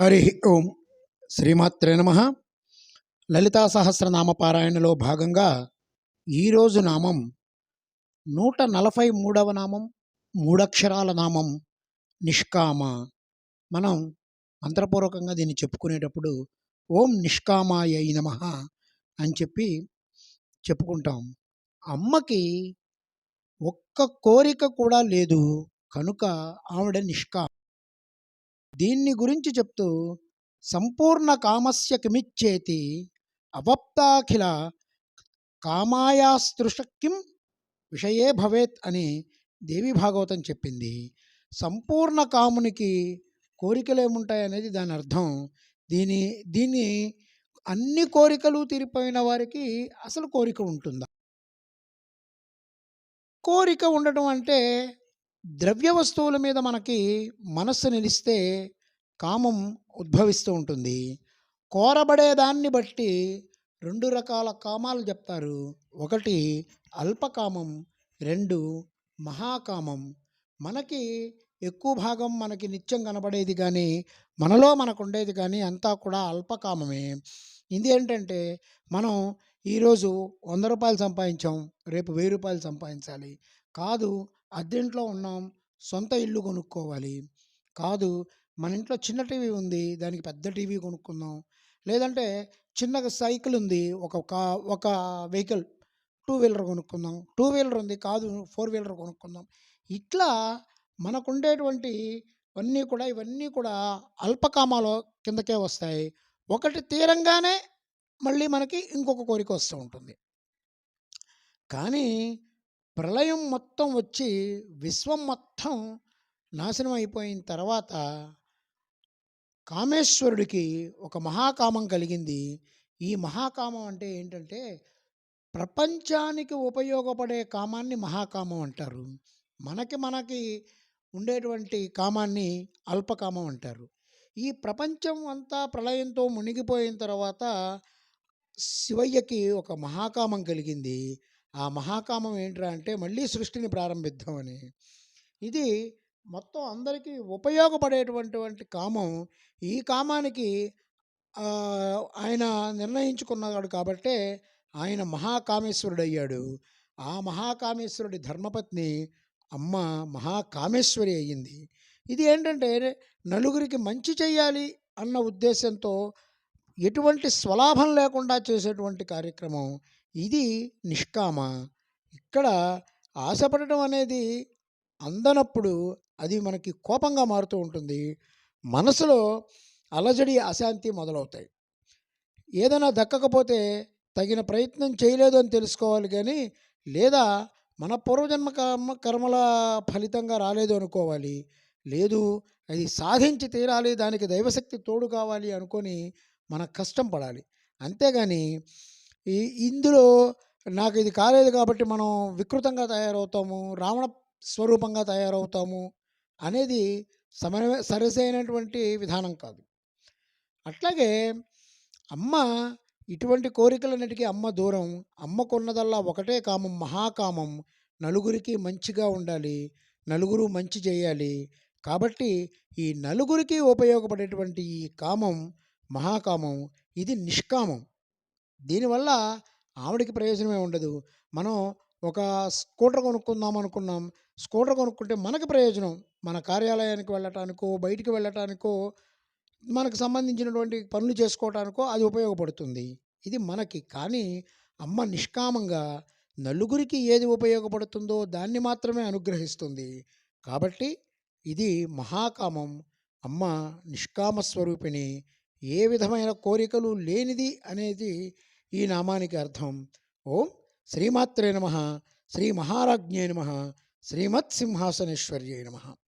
హరి ఓం శ్రీమాత్రే నమ. లలితా సహస్రనామ పారాయణలో భాగంగా ఈరోజు నామం నూట నలభై మూడవ నామం మూడక్షరాల నామం నిష్కామ. మనం మంత్రపూర్వకంగా దీన్ని చెప్పుకునేటప్పుడు ఓం నిష్కామాయ నమ అని చెప్పి చెప్పుకుంటాం. అమ్మకి ఒక్క కోరిక కూడా లేదు. కనుక ఆవిడ నిష్కా దీన్ని గురించి చెప్తూ సంపూర్ణ కామస్య కిమిచ్చేతి అవప్తాఖిల కామాయాస్తృషక్యం విషయే భవేత్ అని దేవి భాగవతం చెప్పింది. సంపూర్ణ కామునికి కోరికలు ఏముంటాయి అనేది దాని అర్థం. దీని దీన్ని అన్ని కోరికలు తీరిపోయిన వారికి అసలు కోరిక ఉంటుందా? కోరిక ఉండటం అంటే ద్రవ్య వస్తువుల మీద మనకి మనస్సు నిలిస్తే కామం ఉద్భవిస్తూ ఉంటుంది. కోరబడేదాన్ని బట్టి రెండు రకాల కామాలు చెప్తారు ఒకటి అల్పకామం రెండు మహాకామం. మనకి ఎక్కువ భాగం మనకి నిత్యం కనబడేది కానీ మనలో మనకు ఉండేది కానీ అంతా కూడా అల్పకామమే. ఇది ఏంటంటే మనం ఈరోజు వంద రూపాయలు సంపాదించాం రేపు వెయ్యి రూపాయలు సంపాదించాలి. కాదు అద్దెంట్లో ఉన్నాం సొంత ఇల్లు కొనుక్కోవాలి. కాదు మన ఇంట్లో చిన్న టీవీ ఉంది దానికి పెద్ద టీవీ కొనుక్కుందాం. లేదంటే చిన్న సైకిల్ ఉంది ఒక కా ఒక వెహికల్ టూ వీలర్ కొనుక్కుందాం. టూ వీలర్ ఉంది కాదు ఫోర్ వీలర్ కొనుక్కుందాం. ఇట్లా మనకు ఉండేటువంటి అన్నీ కూడా ఇవన్నీ కూడా అల్పకామాలో కిందకే వస్తాయి. ఒకటి తీరంగానే మళ్ళీ మనకి ఇంకొక కోరిక వస్తూ ఉంటుంది. కానీ ప్రళయం మొత్తం వచ్చి విశ్వం మొత్తం నాశనం అయిపోయిన తర్వాత కామేశ్వరుడికి ఒక మహాకామం కలిగింది. ఈ మహాకామం అంటే ఏంటంటే ప్రపంచానికి ఉపయోగపడే కామాన్ని మహాకామం అంటారు. మనకి మనకి ఉండేటువంటి కామాన్ని అల్పకామం అంటారు. ఈ ప్రపంచం అంతా ప్రళయంతో మునిగిపోయిన తర్వాత శివయ్యకి ఒక మహాకామం కలిగింది. ఆ మహాకామం ఏంట్రా అంటే మళ్ళీ సృష్టిని ప్రారంభిద్దామని. ఇది మొత్తం అందరికీ ఉపయోగపడేటువంటి కామం. ఈ కామానికి ఆయన నిర్ణయించుకున్నాడు కాబట్టే ఆయన మహాకామేశ్వరుడు అయ్యాడు ఆ మహాకామేశ్వరుడి ధర్మపత్ని అమ్మ మహాకామేశ్వరి అయ్యింది. ఇది ఏంటంటే నలుగురికి మంచి చేయాలి అన్న ఉద్దేశంతో ఎటువంటి స్వలాభం లేకుండా చేసేటువంటి కార్యక్రమం ఇది నిష్కామ. ఇక్కడ ఆశపడటం అనేది అందనప్పుడు అది మనకి కోపంగా మారుతూ ఉంటుంది. మనసులో అలజడి అశాంతి మొదలవుతాయి. ఏదైనా దక్కకపోతే తగిన ప్రయత్నం చేయలేదు అని తెలుసుకోవాలి కానీ లేదా మన పూర్వజన్మ కర్మ కర్మల ఫలితంగా రాలేదు అనుకోవాలి. లేదు అది సాధించి తీరాలి దానికి దైవశక్తి తోడు కావాలి అనుకొని మన కష్టం పడాలి. అంతేగాని ఈ ఇందులో నాకు ఇది కాలేదు కాబట్టి మనం వికృతంగా తయారవుతాము రావణ స్వరూపంగా తయారవుతాము అనేది సమయ సరసైనటువంటి విధానం కాదు. అట్లాగే అమ్మ ఇటువంటి కోరికలన్నిటికీ అమ్మ దూరం. అమ్మకున్నదల్లా ఒకటే కామం మహాకామం. నలుగురికి మంచిగా ఉండాలి నలుగురు మంచి చేయాలి. కాబట్టి ఈ నలుగురికి ఉపయోగపడేటువంటి ఈ కామం మహాకామం ఇది నిష్కామం. దీనివల్ల ఆవిడకి ప్రయోజనమే ఉండదు. మనం ఒక స్కూటర్ కొనుక్కుందాం అనుకున్నాం. స్కూటర్ కొనుక్కుంటే మనకి ప్రయోజనం. మన కార్యాలయానికి వెళ్ళటానికో బయటికి వెళ్ళటానికో మనకు సంబంధించినటువంటి పనులు చేసుకోవటానికో అది ఉపయోగపడుతుంది. ఇది మనకి. కానీ అమ్మ నిష్కామంగా నలుగురికి ఏది ఉపయోగపడుతుందో దాన్ని మాత్రమే అనుగ్రహిస్తుంది. కాబట్టి ఇది మహాకామం. అమ్మ నిష్కామ స్వరూపిణి. ఏ విధమైన కోరికలు లేనిది అనేది ఈ నామానికి అర్థం. ఓం శ్రీమాత్రే నమ. శ్రీ మహారాజ్ఞే నమ. శ్రీమత్ సింహాసనేశ్వర్యే నమ.